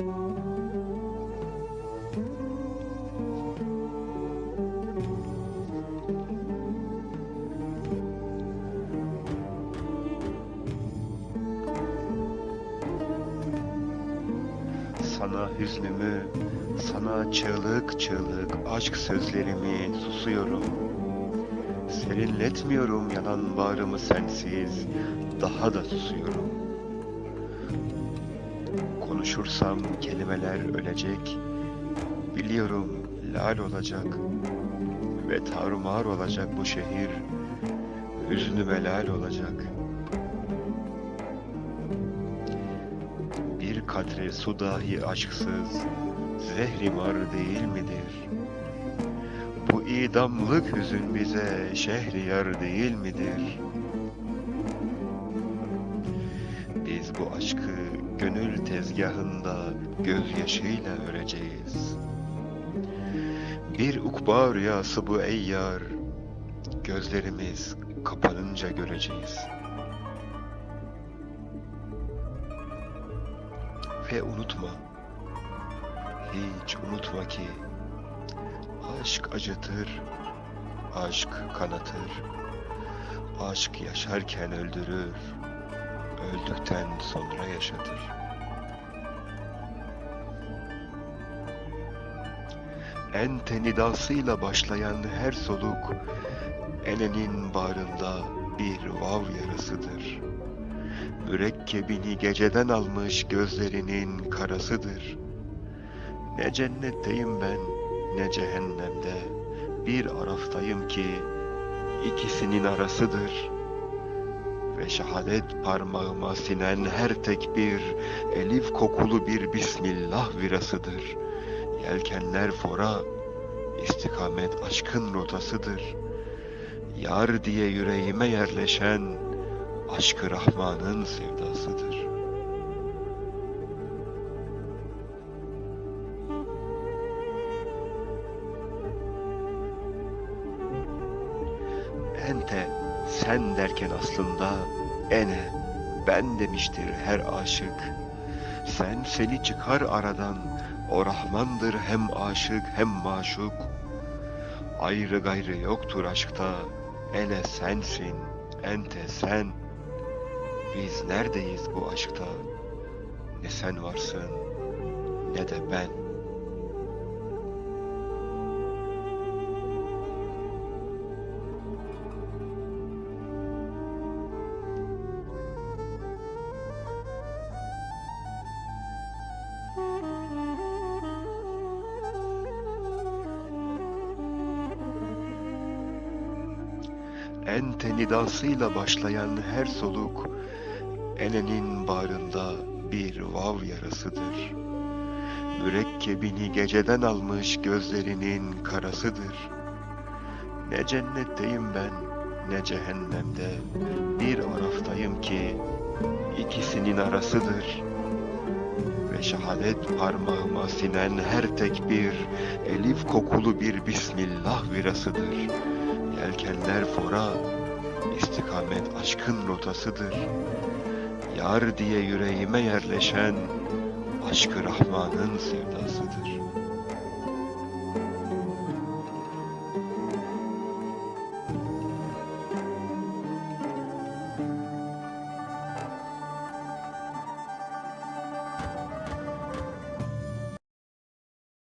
Sana hüznümü, sana çığlık çığlık aşk sözlerimi susuyorum. Serinletmiyorum yanan bağrımı sensiz, daha da susuyorum. Konuşursam kelimeler ölecek, biliyorum lal olacak ve tarumar olacak bu şehir, hüznüme lal olacak. Bir katre su dahi aşksız, zehrimar değil midir? Bu idamlık hüzün bize şehriyar değil midir? Biz bu aşkı gönül tezgahında gözyaşıyla öreceğiz. Bir ukba rüyası bu ey yar, gözlerimiz kapanınca göreceğiz. Ve unutma, hiç unutma ki aşk acıtır, aşk kanatır, aşk yaşarken öldürür, öldükten sonra yaşatır. En nidasıyla başlayan her soluk, enenin bağrında bir vav yarasıdır. Mürekkebini geceden almış gözlerinin karasıdır. Ne cennetteyim ben, ne cehennemde. Bir araftayım ki ikisinin arasıdır. Ve şehadet parmağıma sinen her tekbir, elif kokulu bir Bismillah virasıdır. Yelkenler fora, istikamet aşkın rotasıdır. Yar diye yüreğime yerleşen, aşkı Rahman'ın sevdasıdır. Ente sen derken aslında ene ben demiştir her aşık. Sen seni çıkar aradan o Rahmandır hem aşık hem maşuk. Ayrı gayrı yoktur aşkta ene sensin ente sen. Biz neredeyiz bu aşkta? Ne sen varsın ne de ben. Ente nidasıyla başlayan her soluk enenin bağrında bir vav yarasıdır. Mürekkebini geceden almış gözlerinin karasıdır. Ne cennetteyim ben ne cehennemde bir araftayım ki ikisinin arasıdır. Ve şehadet parmağıma sinen her tekbir elif kokulu bir Bismillah virasıdır. Yelkenler fora, istikamet aşkın rotasıdır. Yar diye yüreğime yerleşen aşkı Rahman'ın sevdasıdır.